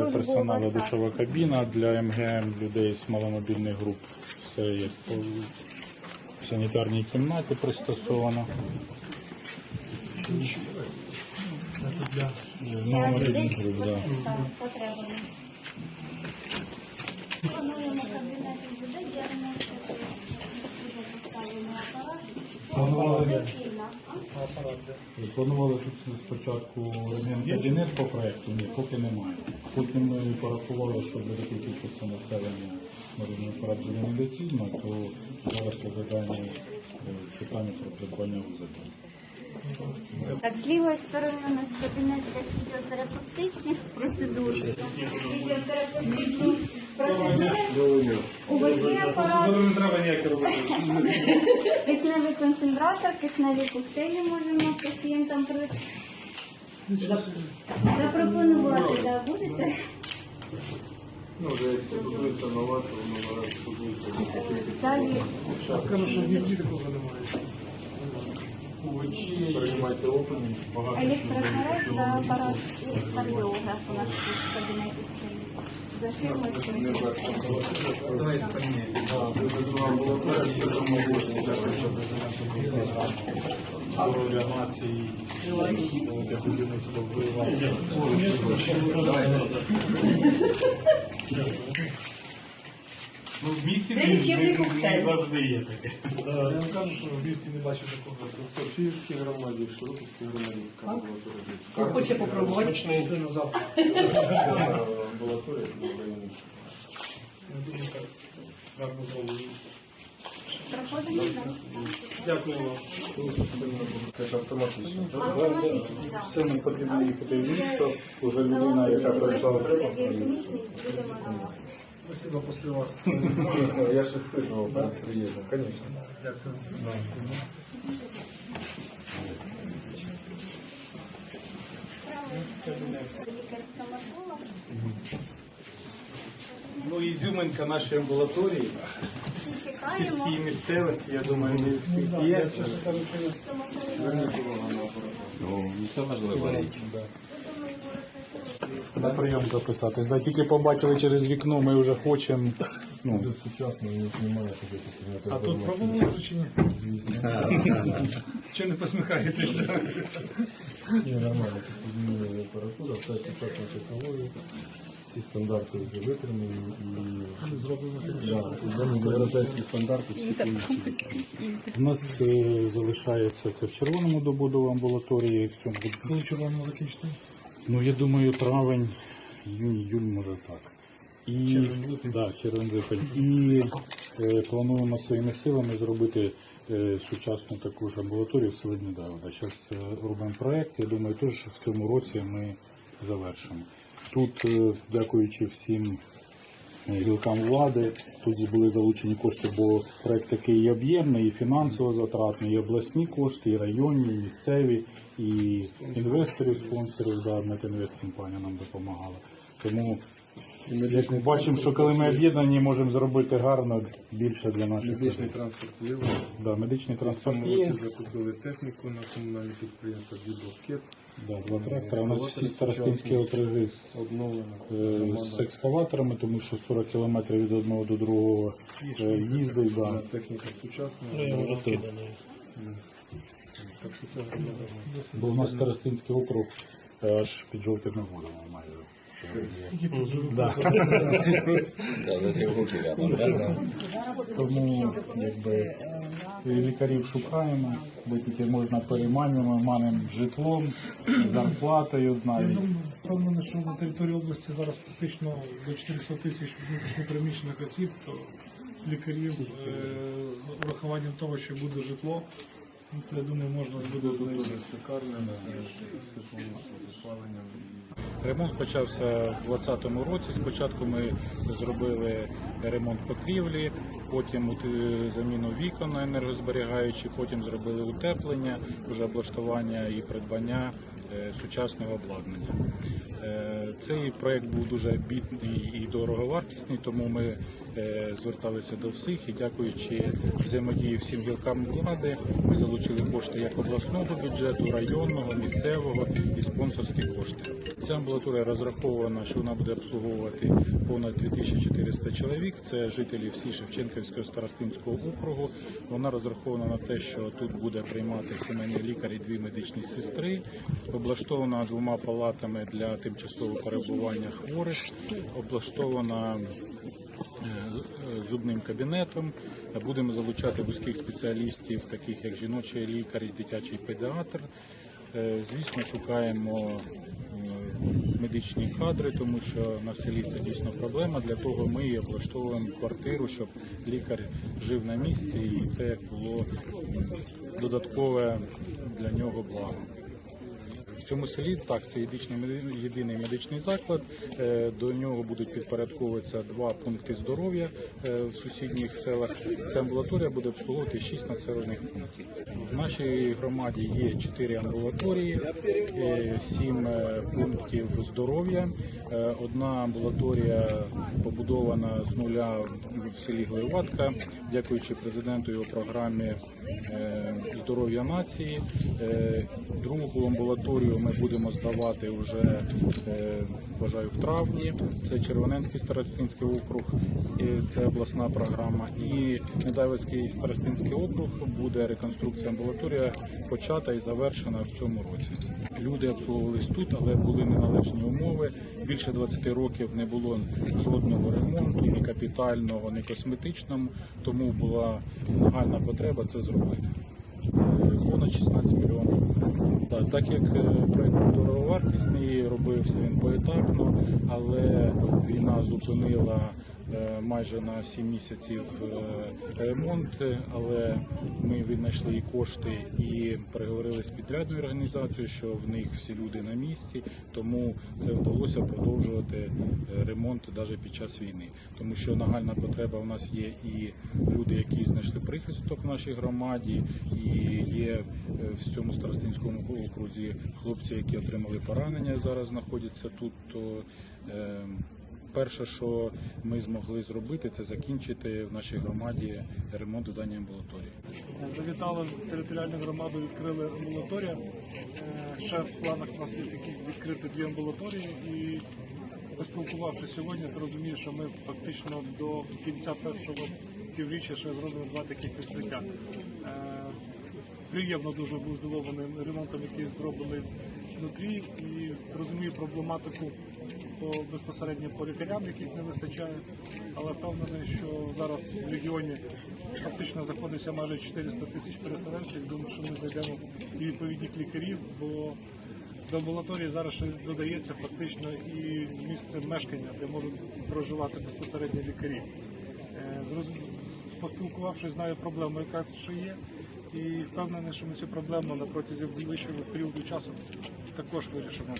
для персоналу душова кабіна, для МГМ людей з маломобільних груп. Все є в санітарній кімнаті пристосовано. Маломобільних груп, так. Так, з потребами. Плануємо кабінет людей, де ремонт поставлено апарат. Планували, Доцільно. Планували тут спочатку ремонт по проєкту, ні, поки немає. Потім ми порахували, що буде кількість населення мобільний апарат буде недоцільно, то зараз розглядаємо е, питання про придбання вузика. Так, з лівої сторони у нас кабінет фізіотерапевтичних процедур. Фізіотерапевтичні процедури. Кисневий концентратор, кисневі коктейлі можемо пацієнтам запропонувати, да, будете? Ну, вже як все будується нова, то воно зараз будується. Скажу, що в такого немає. Приймайте опені. електрокарет та апарат кардіограф у нас в кабінеті стоїть. За ширмою. Здоров'я нації, для будівництва впливу. Ну, в місті Це лічебний коктейль. завжди є таке. Я вам кажу, що в місті не бачив такого. В Софіївській громаді, в Широківській громаді. Хто хоче попробувати? Це на завтра. Амбулаторія на районі. Я думаю, так гарно зроблено. Проходимо далі. Дякую вам. Це ж автоматично. Все не потрібно їхати в місто, вже людина, яка пройшла будемо на Спасибо після вас. Я ще спитував перед приїздом, звісно. Дякую. лікар-стоматолог. Ну, ізюминка нашої амбулаторії, Всі чекаємо. сільській місцевості, я думаю, не всіх є. На прийом записатись. Да, тільки побачили через вікно, ми вже хочемо. Ну, Сучасно немає таких А тут пробували вже чи ні? Чи не посміхаєтесь? Ні, нормально, тут змінює апаратура, все сучасна технологія, всі стандарти вже витримані і Зроблено. да, європейські стандарти всі повністю. у нас е, залишається це в червоному добудову амбулаторії. В цьому Коли червоному закінчити? Ну, я думаю, травень, іюнь, юль, може так. І, да, червень, липень. І е, плануємо своїми силами зробити е, сучасну таку ж амбулаторію в селі Недавда. Зараз робимо проєкт, я думаю, теж в цьому році ми завершимо. Тут, е, дякуючи всім е, гілкам влади, тут були залучені кошти, бо проєкт такий і об'ємний, і фінансово затратний, і обласні кошти, і районні, і місцеві, і інвесторів, спонсорів, да, Метінвест компанія нам допомагала. Тому як ми бачимо, що коли ми об'єднані, можемо зробити гарно більше для наших Медичний людей. транспорт є. Да, медичний транспорт році закупили техніку на комунальне підприємство «Діблокет», Да, два трактора. У нас всі старостинські округи з, е, з екскаваторами, тому що 40 кілометрів від одного до другого е, їздить. Да. Техніка сучасна. Так що це громада в нас. Бо у нас старостинський округ е, аж під жовтими водами майже. Да. Тому якби і лікарів шукаємо, де тільки можна переманюємо, манимо житлом, зарплатою навіть. Впевнений, що на території області зараз практично до 400 тисяч внутрішньопереміщених осіб, то лікарів е, з урахуванням того, що буде житло, ну, то я думаю, можна буде знайти. Дуже шикарне, все з опаленням. Ремонт почався в 2020 році. Спочатку ми зробили ремонт покрівлі, потім заміну вікон на енергозберігаючі, потім зробили утеплення, вже облаштування і придбання е, сучасного обладнання. Е, Цей проект був дуже бідний і дороговартісний, тому ми зверталися до всіх і дякуючи взаємодії всім гілкам влади, ми залучили кошти як обласного бюджету, районного, місцевого і спонсорські кошти. Ця амбулаторія розрахована, що вона буде обслуговувати понад 2400 чоловік. Це жителі всі Шевченківського старостинського округу. Вона розрахована на те, що тут буде приймати сімейний лікар і дві медичні сестри. Облаштована двома палатами для тимчасового перебування хворих. Облаштована зубним кабінетом. Будемо залучати вузьких спеціалістів, таких як жіночий лікар і дитячий педіатр. Е, Звісно, шукаємо е, медичні кадри, тому що на селі це дійсно проблема. Для того ми і облаштовуємо квартиру, щоб лікар жив на місці, і це було додаткове для нього благо. Цьому селі так це єдиний медичний заклад. Е, До нього будуть підпорядковуватися два пункти здоров'я е, в сусідніх селах. Ця амбулаторія буде обслуговувати шість населених пунктів. В нашій громаді є чотири амбулаторії, е, сім пунктів здоров'я. Одна амбулаторія побудована з нуля в селі Глеватка, дякуючи президенту його програмі здоров'я нації. Е, Другу амбулаторію ми будемо здавати вже е, вважаю в травні. Це Червоненський старостинський округ, це обласна програма. І Недавицький старостинський округ буде реконструкція амбулаторія почата і завершена в цьому році. Люди обслуговувались тут, але були неналежні умови. Більше 20 років не було жодного ремонту, ні капітального, ні косметичного, тому була нагальна потреба це зробити. Е, Понад 16 мільйонів гривень. Так, як проєкт проект був дороговартісний, робився він поетапно, але війна зупинила е, майже на 7 місяців е, ремонт, е, але ми віднайшли і кошти і переговорили з підрядною організацією, що в них всі люди на місці, тому це вдалося продовжувати е, ремонт навіть під час війни, тому що нагальна потреба у нас є і люди, які знайшли прихисток в нашій громаді, і є е, в цьому старостинському окрузі хлопці, які отримали поранення, зараз знаходяться тут. То е, перше, що ми змогли зробити, це закінчити в нашій громаді ремонт у даній амбулаторії. Завітали в територіальну громаду, відкрили амбулаторію. Е, Ще в планах у нас є такі відкрити дві амбулаторії. І поспілкувавшись сьогодні, ти розумієш, що ми фактично до кінця першого півріччя ще зробимо два таких відкриття. Е, Приємно дуже був здивований ремонтом, який зроблений внутрі, і розумію проблематику по безпосередньо по лікарям, яких не вистачає. Але впевнений, що зараз в регіоні фактично знаходиться майже 400 тисяч переселенців. Думаю, що ми знайдемо і відповідних лікарів, бо до амбулаторії зараз ще додається фактично і місце мешкання, де можуть проживати безпосередньо лікарі. Е, Поспілкувавшись, знаю проблему, яка ще є, і впевнений, що ми цю проблему на протязі найближчого періоду часу також вирішимо.